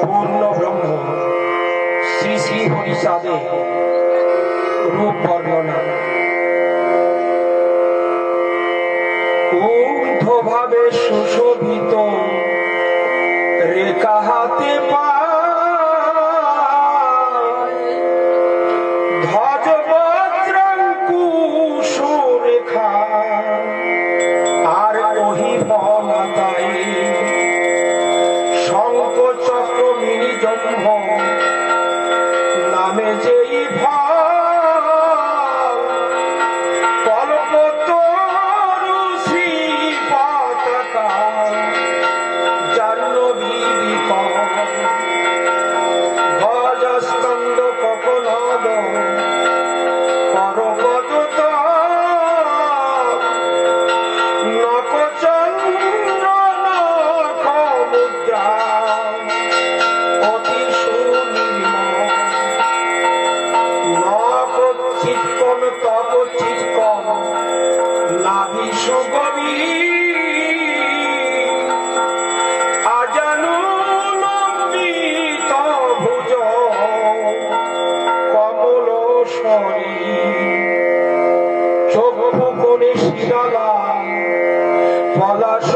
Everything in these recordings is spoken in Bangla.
পূর্ণ ব্রহ্ম শ্রী শ্রী হরিচাঁদে রূপ বর্ণনা। ভাবে সুশোভিত রেখা হাতে পা ধ্বজ বজ্রঙ্কুশ রেখা home. করি। চক্ষু করে শিরালা পলাশ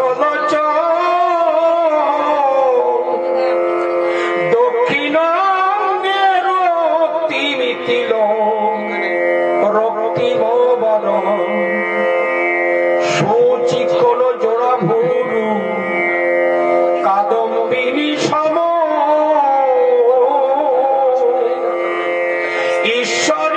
দক্ষিণ রক্তিমিতিল রক্তিম বল সুচিকল জোড়া ভুরু, কাদম্বিনী সম ঈশ্বর